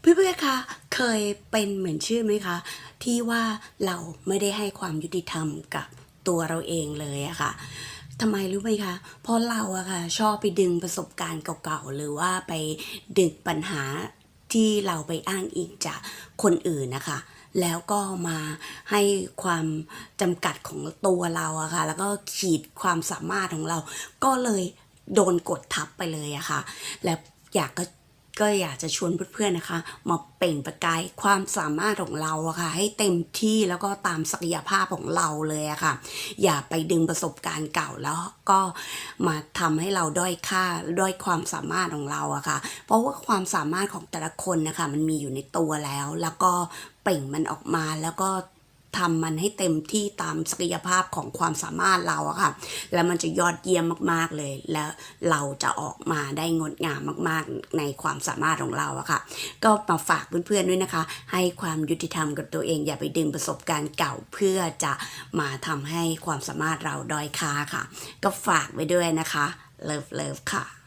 เพื่อนๆคะเคยเป็นเหมือนชื่อไหมคะ ที่ว่าเราไม่ได้ให้ความยุติธรรมกับตัวเราเองเลยอะค่ะทำไมรู้ไหมคะ เพราะเราอะค่ะชอบไปดึงประสบการณ์เก่าๆ หรือว่าไปดึงปัญหาที่เราไปอ้างอิงจากคนอื่นนะคะ แล้วก็มาให้ความจำกัดของตัวเราอะค่ะ แล้วก็ขีดความสามารถของเรา ก็เลยโดนกดทับไปเลยอะค่ะ และอยากก็ ก็อยากจะชวนเพื่อนๆนะคะ มาเปล่งประกายความสามารถของเราอะค่ะ ให้เต็มที่แล้วก็ตามศักยภาพของเราเลยอะค่ะ อย่าไปดึงประสบการณ์เก่าแล้วก็มาทำให้เราด้อยค่าด้อยความสามารถของเราอะค่ะ เพราะว่าความสามารถของแต่ละคนนะคะ มันมีอยู่ในตัวแล้ว แล้วก็เปล่งมันออกมาแล้วก็ ทำมันให้เต็มที่ตามศักยภาพของความสามารถเราอะค่ะ แล้วมันจะยอดเยี่ยมมากๆเลย แล้วเราจะออกมาได้งดงามมากๆในความสามารถของเราอะค่ะ ก็มาฝากเพื่อนๆด้วยนะคะ ให้ความยุติธรรมกับตัวเอง อย่าไปดึงประสบการณ์เก่าเพื่อจะมาทำให้ความสามารถเราด้อยค่าค่ะ ก็ฝากไว้ด้วยนะคะ เลิฟเลิฟค่ะ